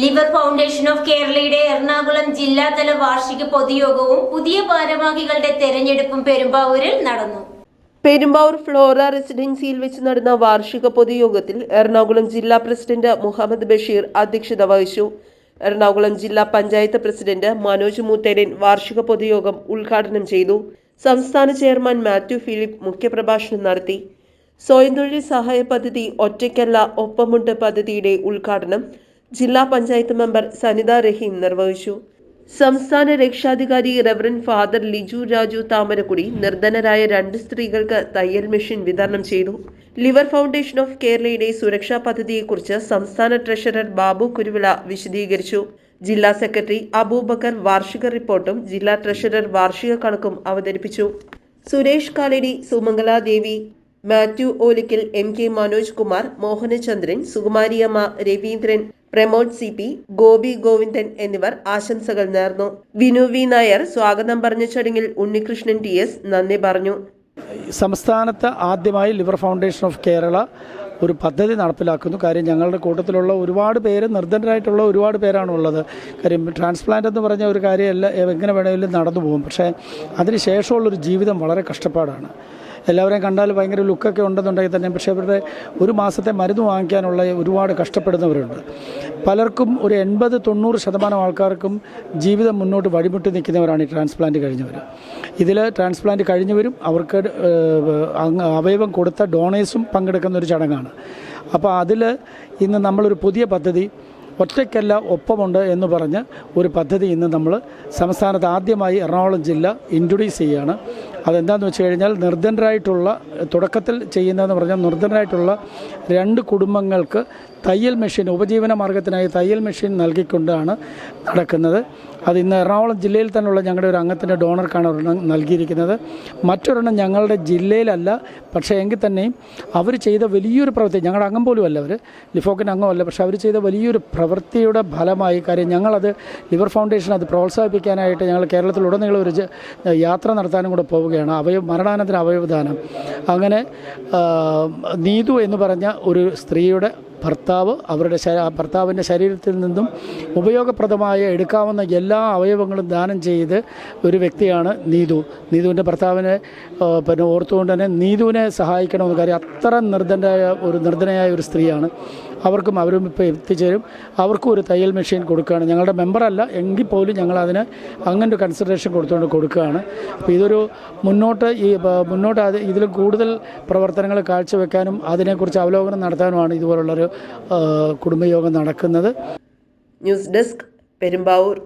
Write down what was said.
Liver foundation of കേരളയുടെ എറണാകുളം ജില്ലാതല വാർഷിക പൊതുയോഗവും പുതിയ ഭാരവാഹികളുടെ തെരഞ്ഞെടുപ്പും പെരുമ്പാവൂരിൽ നടന്നു. പെരുമ്പാവൂർ ഫ്ലോറ റെസിഡൻസിയിൽ വെച്ച് നടന്ന വാർഷിക പൊതുയോഗത്തിൽ എറണാകുളം ജില്ലാ പ്രസിഡന്റ് മുഹമ്മദ് ബഷീർ അധ്യക്ഷത വഹിച്ചു. എറണാകുളം ജില്ലാ പഞ്ചായത്ത് പ്രസിഡന്റ് മനോജ് മൂത്തേരൻ വാർഷിക പൊതുയോഗം ഉദ്ഘാടനം ചെയ്തു. സംസ്ഥാന ചെയർമാൻ മാത്യു ഫിലിപ്പ് മുഖ്യപ്രഭാഷണം നടത്തി. സ്വയം തൊഴിൽ സഹായ പദ്ധതി ഒറ്റയ്ക്കല്ല ഒപ്പമുണ്ട് പദ്ധതിയുടെ ഉദ്ഘാടനം ജില്ലാ പഞ്ചായത്ത് മെമ്പർ സനിത റഹീം നിർവഹിച്ചു. സംസ്ഥാന രക്ഷാധികാരി റവറൻ ഫാദർ ലിജു രാജു താമരക്കുടി നിർധനരായ രണ്ട് സ്ത്രീകൾക്ക് തയ്യൽ മെഷീൻ വിതരണം ചെയ്തു. ലിവർ ഫൗണ്ടേഷൻ ഓഫ് കേരളയുടെ സുരക്ഷാ പദ്ധതിയെക്കുറിച്ച് സംസ്ഥാന ട്രഷറർ ബാബു കുരുവിള വിശദീകരിച്ചു. ജില്ലാ സെക്രട്ടറി അബൂബക്കർ വാർഷിക റിപ്പോർട്ടും ജില്ലാ ട്രഷറർ വാർഷിക കണക്കും അവതരിപ്പിച്ചു. Suresh Kalady Sumangaladevi Mathew Olickal M K Manoj Kumar Mohanachandran Sukumariyamma Raveendran Pramod C P Gopi Govindan എന്നിവർ ആശംസകൾ നേർന്നു. വിനു വി നായർ സ്വാഗതം പറഞ്ഞ ചടങ്ങിൽ ഉണ്ണികൃഷ്ണൻ ടി എസ് നന്ദി പറഞ്ഞു. സംസ്ഥാനത്ത് ആദ്യമായി ലിവർ ഫൗണ്ടേഷൻ ഓഫ് കേരള ഒരു പദ്ധതി നടപ്പിലാക്കുന്നു. കാര്യം ഞങ്ങളുടെ കൂട്ടത്തിലുള്ള ഒരുപാട് പേര് നിർദ്ധനരായിട്ടുള്ള ഒരുപാട് പേരാണുള്ളത് കാര്യം ട്രാൻസ്പ്ലാന്റ് എന്ന് പറഞ്ഞ ഒരു കാര്യമല്ല എങ്ങനെ വേണമെങ്കിലും നടന്നു പോകും. പക്ഷേ അതിന് ശേഷമുള്ളൊരു ജീവിതം വളരെ കഷ്ടപ്പാടാണ്. എല്ലാവരെയും കണ്ടാൽ ഭയങ്കര ലുക്കൊക്കെ ഉണ്ടെന്നുണ്ടെങ്കിൽ തന്നെ പക്ഷേ അവരുടെ ഒരു മാസത്തെ മരുന്ന് വാങ്ങിക്കാനുള്ള ഒരുപാട് കഷ്ടപ്പെടുന്നവരുണ്ട്. പലർക്കും ഒരു എൺപത് തൊണ്ണൂറ് ശതമാനം ആൾക്കാർക്കും ജീവിതം മുന്നോട്ട് വഴിമുട്ടി നിൽക്കുന്നവരാണ് ഈ ട്രാൻസ്പ്ലാന്റ് കഴിഞ്ഞവർ ഇതിൽ ട്രാൻസ്പ്ലാന്റ് കഴിഞ്ഞവരും അവർക്ക് അവയവം കൊടുത്ത ഡോണേഴ്സും പങ്കെടുക്കുന്ന ഒരു ചടങ്ങാണ്. അപ്പോൾ അതിൽ ഇന്ന് നമ്മളൊരു പുതിയ പദ്ധതി ഒറ്റയ്ക്കല്ല ഒപ്പമുണ്ട് എന്ന് പറഞ്ഞ് ഒരു പദ്ധതി ഇന്ന് നമ്മൾ സംസ്ഥാനത്ത് ആദ്യമായി എറണാകുളം ജില്ല ഇൻട്രൊഡ്യൂസ് ചെയ്യുകയാണ് അതെന്താണെന്ന് വെച്ച് കഴിഞ്ഞാൽ നിർദ്ധനരായിട്ടുള്ള തുടക്കത്തിൽ ചെയ്യുന്നതെന്ന് പറഞ്ഞാൽ നിർദ്ധനരായിട്ടുള്ള രണ്ട് കുടുംബങ്ങൾക്ക് തയ്യൽ മെഷീൻ ഉപജീവന മാർഗത്തിനായി തയ്യൽ മെഷീൻ നൽകിക്കൊണ്ടാണ് നടക്കുന്നത്. അത് ഇന്ന് എറണാകുളം ജില്ലയിൽ തന്നെയുള്ള ഞങ്ങളുടെ ഒരു അംഗത്തിന്റെ ഡോണർക്കാണ് ഒരെണ്ണം നൽകിയിരിക്കുന്നത്. മറ്റൊരെണ്ണം ഞങ്ങളുടെ ജില്ലയിലല്ല പക്ഷേ എങ്കിൽ തന്നെയും അവർ ചെയ്ത വലിയൊരു പ്രവൃത്തി ഞങ്ങളുടെ അംഗം പോലും അല്ല അവർ ലിഫോക്കിന്റെ അംഗമല്ല പക്ഷേ അവർ ചെയ്ത വലിയൊരു പ്രവൃത്തിയുടെ ഫലമായി കാര്യം ഞങ്ങളത് ലിവർ ഫൗണ്ടേഷൻ അത് പ്രോത്സാഹിപ്പിക്കാനായിട്ട് ഞങ്ങൾ കേരളത്തിലുടനീളം ഒരു യാത്ര നടത്താനും കൂടെ പോവുകയാണ്. അവയവ മരണാനന്തര അവയവദാനം. അങ്ങനെ നീതു എന്ന് പറഞ്ഞ ഒരു സ്ത്രീയുടെ ഭർത്താവ് അവരുടെ ഭർത്താവിന്റെ ശരീരത്തിൽ നിന്നും ഉപയോഗപ്രദമായ എടുക്കാവുന്ന എല്ലാ അവയവങ്ങളും ദാനം ചെയ്ത് ഒരു വ്യക്തിയാണ് നീതു. നീതുവിന്റെ ഭർത്താവിനെ പിന്നെ ഓർത്തുകൊണ്ട് തന്നെ നീതുവിനെ സഹായിക്കണമെന്ന് കാര്യം അത്ര നിർദ്ധനായ ഒരു നിർദ്ധനയായ ഒരു സ്ത്രീയാണ്. അവർക്കും അവരും ഇപ്പോൾ എത്തിച്ചേരും. അവർക്കും ഒരു തയ്യൽ മെഷീൻ കൊടുക്കുകയാണ്. ഞങ്ങളുടെ മെമ്പറല്ല എങ്കിൽ പോലും ഞങ്ങളതിന് അങ്ങനെ ഒരു കൺസിഡറേഷൻ കൊടുത്തുകൊണ്ട് കൊടുക്കുകയാണ്. അപ്പോൾ ഇതൊരു മുന്നോട്ട് ഈ മുന്നോട്ട് അത് ഇതിൽ കൂടുതൽ പ്രവർത്തനങ്ങൾ കാഴ്ചവെക്കാനും അതിനെക്കുറിച്ച് അവലോകനം നടത്താനുമാണ് ഇതുപോലുള്ളൊരു കുടുംബയോഗം നടക്കുന്നത്. News desk Perumbavoor.